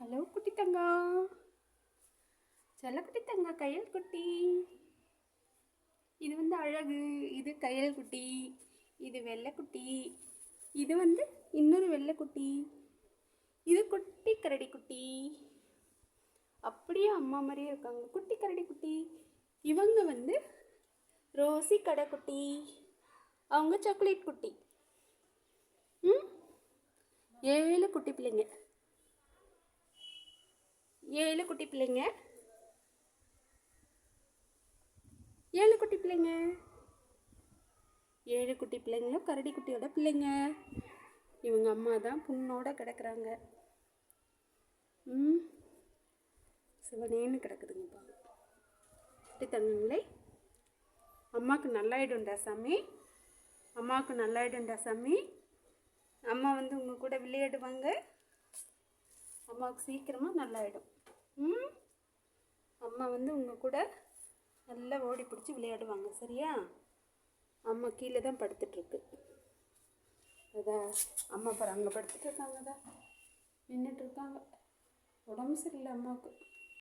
Hello குட்டி தங்கா. செல்ல குட்டி தங்கா கையல் குட்டி. இது வந்து அழகு இது கையல் குட்டி இது வெள்ளைக்குட்டி இது வந்து இன்னொரு வெள்ளைக்குட்டி இது குட்டி கரடி குட்டி. அப்படியே அம்மா மாதிரியே இருக்காங்க. குட்டி கரடி குட்டி. இவங்க வந்து ரோசி கடை குட்டி. அவங்க சாக்லேட் குட்டி. ம்? ஏழு குட்டி பிள்ளைங்க. ஏழு குட்டி பிள்ளைங்க. ஏழு குட்டி பிள்ளைங்க. ஏழு குட்டி பிள்ளைங்களும் கரடி குட்டியோட பிள்ளைங்க. இவங்க அம்மா தான் புண்ணோட கிடக்குறாங்க. ம். சிவனேன்னு கிடக்குதுங்கப்பா. குட்டி தங்கங்களே. அம்மாவுக்கு நல்லாயிடும்டா சாமி. அம்மாவுக்கு நல்லாயிடும்டா சாமி. அம்மா வந்து உங்கள் கூட விளையாடுவாங்க. அம்மாவுக்கு சீக்கிரமாக நல்லாயிடும். ம்? அம்மா வந்து உங்கள் கூட நல்லா ஓடி பிடிச்சி விளையாடுவாங்க சரியா? அம்மா கீழே தான் படுத்துட்ருக்கு அதா அம்மா பாரு அங்கே படுத்துட்டு இருக்காங்க தான் நின்றுட்டு இருக்காங்க உடம்பு சரியில்லை அம்மாவுக்கு.